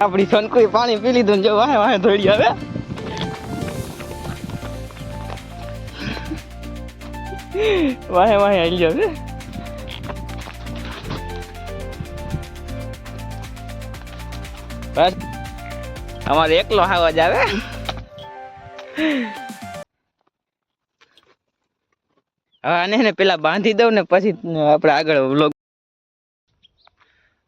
આપણી સનકુઈ પાણી પી લીધું જો વાહે વાહે ધોડી હવે વાહે વાહે આવી જશે બસ. અમારે એકલો આવાજ આવે. હવે આને પેલા બાંધી દઉં ને પછી આપણે આગળ વ્લોગ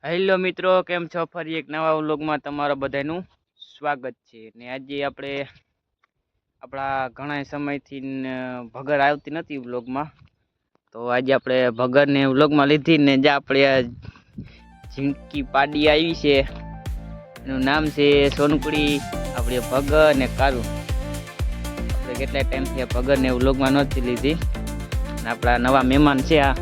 હેલો મિત્રો, કેમ છો? ફરી એક નવા વ્લોગમાં તમારા બધાનું સ્વાગત છે. ને આજે આપણે આપણા ઘણા સમયથી ભગર આવતી નથી વ્લોગમાં તો આજે આપણે ભગરને વ્લોગમાં લીધી ને જે આપણે ઝીંકી પાડી આવી છે. એનું નામ છે સોનકુડી, આપણે ભગર ને કારું. કેટલા ટાઈમથી આ ભગરને વ્લોગમાં નહોતી લીધી. આપણા નવા મહેમાન છે આ.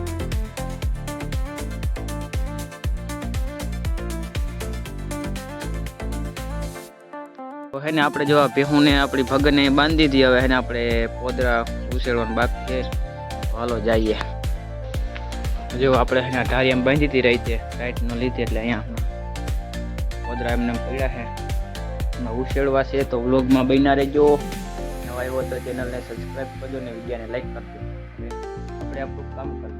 તો ને આપણે જો ભેહુંને, આપણી ભગને બાંધી દીધી. હવે એને આપણે પોદરા ઉછેરવાનું બાકી છે. હાલો જઈએ. જો આપણે અહીંયા એમ બાંધી હતી રહી છે ટાઈટ ન લીધી એટલે અહીંયા. પોદરા એમને પડ્યા છે એમાં ઉછેરવા છે તો વ્લોગમાં બન્યા રહેજો. આવ્યો તો ચેનલને સબસ્ક્રાઈબ કરજો ને વિડીયોને લાઈક કરજો. આપણે આપણું કામ કરજો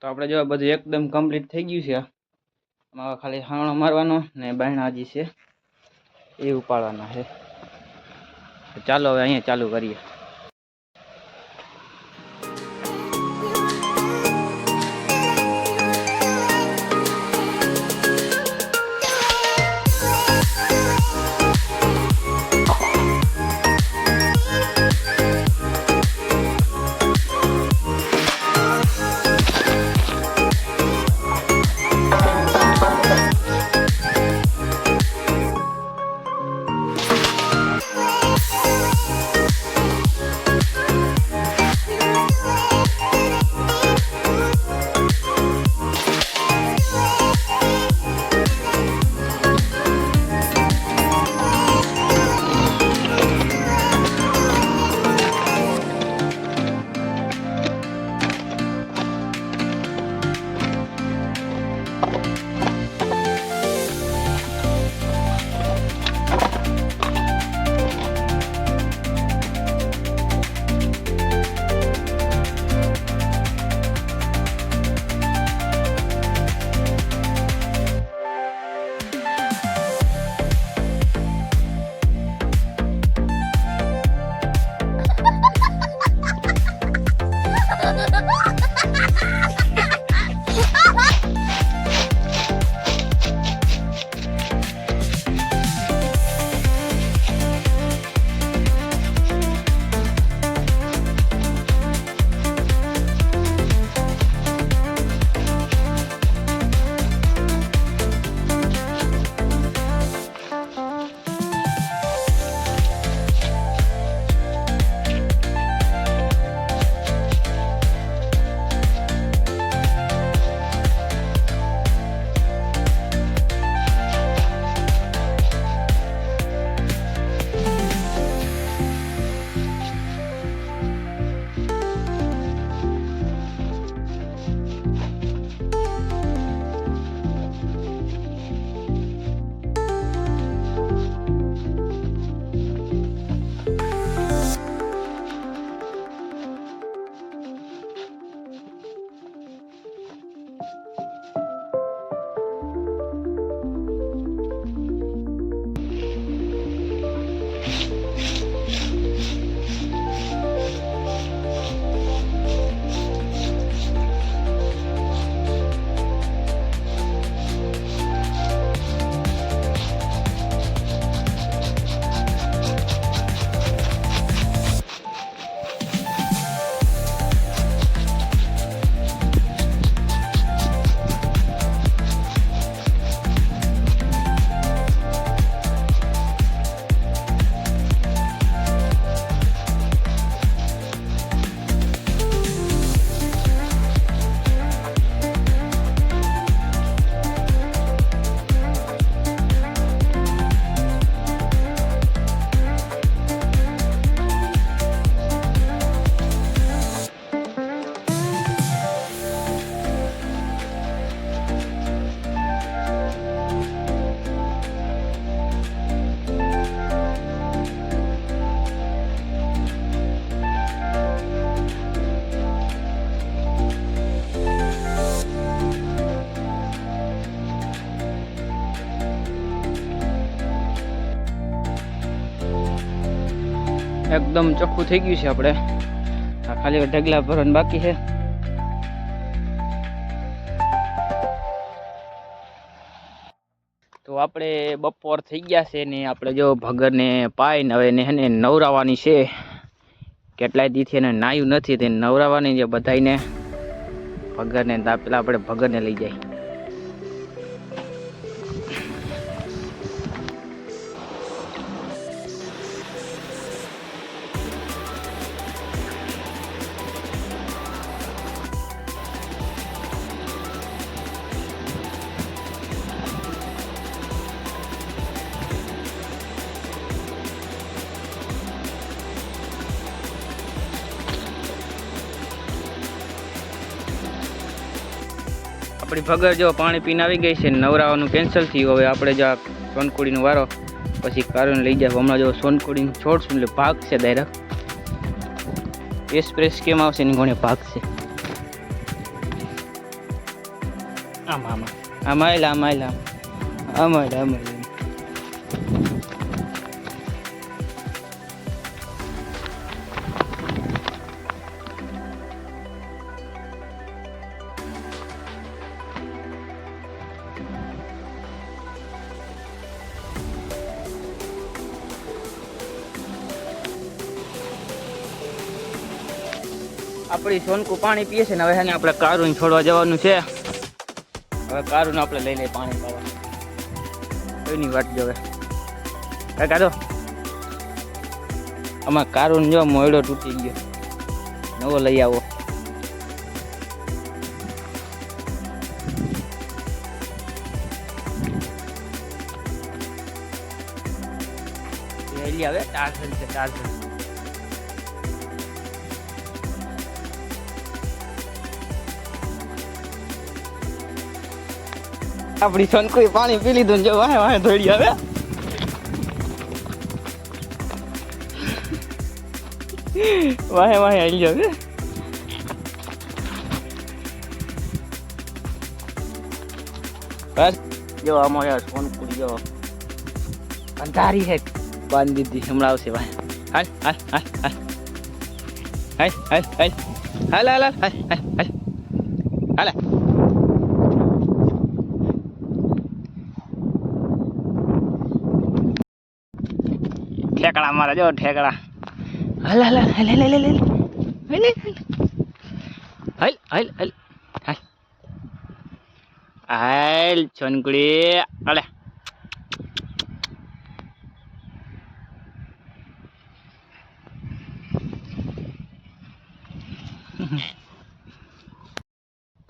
તો આપણે જો બધું એકદમ કમ્પ્લીટ થઈ ગયું છે. આમાં ખાલી હાણો મારવાનો ને બાયણા છે. એ ઉપાડવાના છે. ચાલો હવે અહીંયા ચાલુ કરીએ. એકદમ ચોખ્ખું થઈ ગયું છે આપણે. ખાલી ઢગલા ભરણ બાકી છે. તો આપણે બપોર થઈ ગયા છે ને આપણે જો ભગરને પાઈને હવે એને હે નવરાવાની છે. કેટલાય દીથી એને નાયું નથી, તે નવરાવાની છે બધાને ભગરને પેલા આપણે ભગરને લઈ જાય. આપણી ભગર જો પાણી પીને આવી ગઈ છે નવરાવાનું કેન્સલ થયું. હવે આપણે જો આ સોનકુડીનો વારો પછી કારણ લઈ જાય હમણાં જો સોનકુડીને છોડશું એટલે ભાગ છે ડાયરેક્ટ એક્સપ્રેસ કેમ આવશે એની ઘણી ભાગ છે. આમ આમાં. આમાં આયલા આમાં આયલા આમાં આયલા આમાં આયલા આપણી સોનકુ પાણી પીએ છે ને હવે એને આપણે કારુને છોડવા જવાનું છે. હવે કારુને આપણે લઈ લઈએ પાણી પાવા કોઈની વાત જોવે કાંઈ કાઢો આમાં કારુન જો મોયડો તૂટી ગયો. નવો લઈ આવો. આવે ટાર્સન છે ટાર્સન આપણી સોનકુઈ પાણી પી લીધું જો વાહે વાહે ધોડી આવે. વાહે વાહે આવી જાવે બસ જો અમારે સોનકુડી જો. અંધારી હે. બાંધી દીધી હમણાં આવશે વાહે. હાલ હાલ હાલ હાલ. હાલ હાલ હાલ. હાલ હાલ હાલ હાલ હાલ. હાલ. ઠેકડા મારે જો ઠેકડા. હલ હલ હલ હલ હલ હલ હલ. હલ હલ હલ છોનકુડી અલે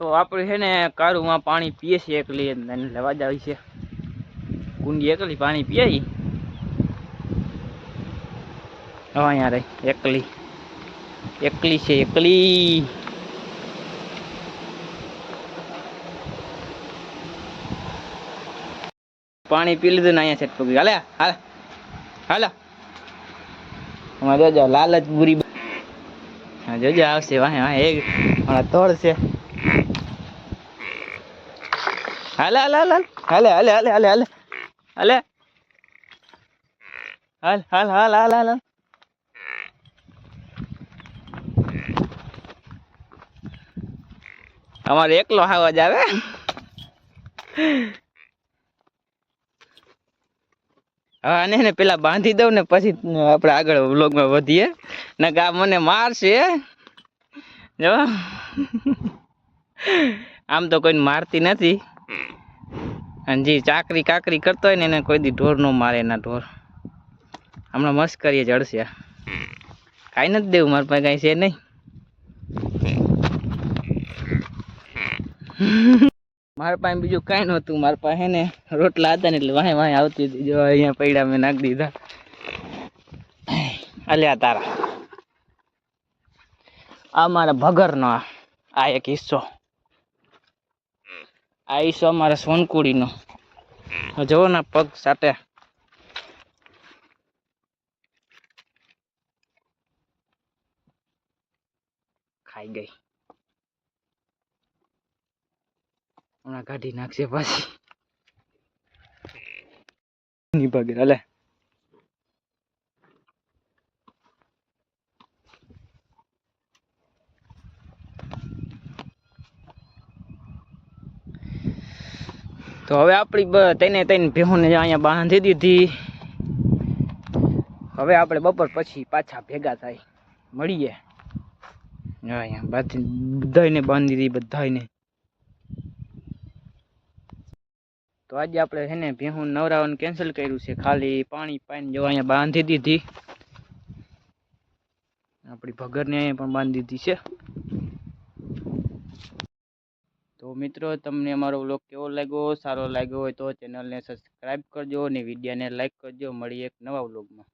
તો આપણે છે ને કારુમાં પાણી પીએ છીએ એકલી લેવા જ છે. કુંડી એકલી પાણી પીએ ઈ. હવે અહીંયા રહી. એકલી. એકલી છે, એકલી. પાણી પી લીધું ને અહીંયા સેટ હાલે, હાલ. હાલો. અમારે જોજો લાલચ બુરી હા, જોજો, આવશે. વાહે વાહે એક હમણાં તોડશે હાલે હાલે હાલે હાલે હાલે હાલે હાલે હાલે. હાલે. હાલ હાલ હાલ હાલ હાલ. અમારે એકલો આવાજ આવે. હવે આને ને પેલા બાંધી દઉં ને પછી આપણે આગળ વ્લોગમાં વધીએ. ને આ મને મારશે. જો. આમ તો કોઈને મારતી નથી. અને જે ચાકરી કાકરી કરતો હોય ને એને કોઈ દી ઢોર નો મારે એના ઢોર. હમણાં મસ્ત કરીએ જડશે કાંઈ નથી દેવું, મારા પાસે કાંઈ છે નહીં. મારા પાસે બીજું કાંઈ નહોતું. મારા પાસે ને રોટલા હતા ને એટલે વાહે વાહે આવતી હતી. જો અહીંયા પૈડા મેં નાખી દીધા. અલ્યા તારા. આ મારા ભગરનો આ એક હિસ્સો. આ હિસ્સો અમારા સોનકુડીનો. જુઓ ને પગ સાથે. ખાઈ ગઈ. હમણાં કાઢી નાખશે પાછી. ની ભાગે, હાલે. તો હવે આપણી તેને તેને ભેહોને અહીંયા બાંધી દીધી. હવે આપણે બપોર પછી પાછા ભેગા થાય. મળીએ. અહીંયા બધાને બાંધી દીધી બધાને તો આજે આપણે છે ને ભેહું નવરાવાનું કેન્સલ કર્યું છે. ખાલી પાણી પાઈને જો અહીંયા બાંધી દીધી. આપણી ભગરને અહીંયા પણ બાંધી દીધી છે. તો મિત્રો, તમને અમારો વ્લોગ કેવો લાગ્યો? સારો લાગ્યો હોય તો ચેનલને સબસ્ક્રાઈબ કરજો અને વિડીયોને લાઈક કરજો. મળીએ એક નવા વ્લોગમાં.